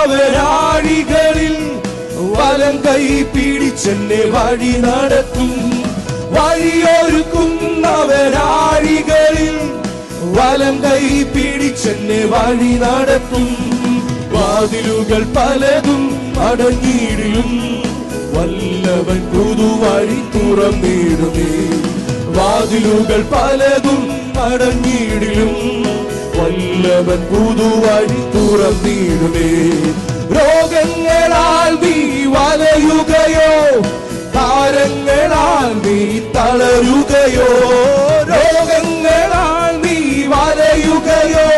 അവരാഴികളിൽ വലം കൈ പിടിച്ചെന്നെ വഴി നടത്തും. വഴിയൊരുക്കും അവരാണികളിൽ വലം കൈ പിടിച്ചെന്നെ വഴി നടത്തും. വാതിലുകൾ പലതും അടങ്ങിയിടും വല്ലവൻ പുതുവഴി തുറന്നിടുമേ. വാതിലുകൾ പലതും അടങ്ങിയിടിലും വല്ലവൻ പുതുവഴി തുറന്നിടുമേ. രോഗങ്ങളാൽ നീ വലയുകയോ താരങ്ങളാൽ നീ തളരുകയോ രോഗങ്ങളാൽ നീ വലയുകയോ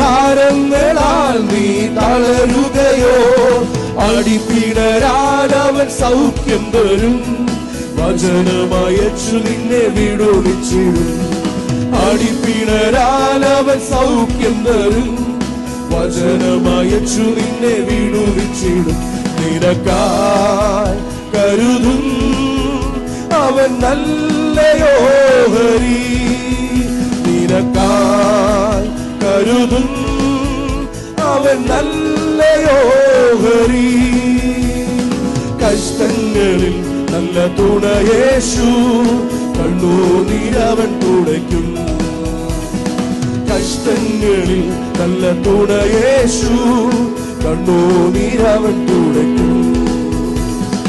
താരങ്ങളാൽ നീ തളരുകയോ. അടിപ്പിടരാടവൻ സൗഖ്യം തരും വചനമയച്ചു നിന്നെ വിടുവിച്ചിടും. അടിപ്പിണരാൻ അവൻ സൗഖ്യം തരും. വചനമയച്ചു നിന്നെ വിടുവിച്ചിടും. നിനക്കായി കരുതും. അവൻ നല്ലയോ ഹരി? നിനക്കായി കരുതും. അവൻ നല്ലയോ ഹരി? കഷ്ടങ്ങളിൽ നല്ല തുണയേശു. കണ്ണൂനീരവൻ കഷ്ടങ്ങളിൽ നല്ല തുണയേശു കണ്ണൂനീരവൻ തുടയ്ക്കും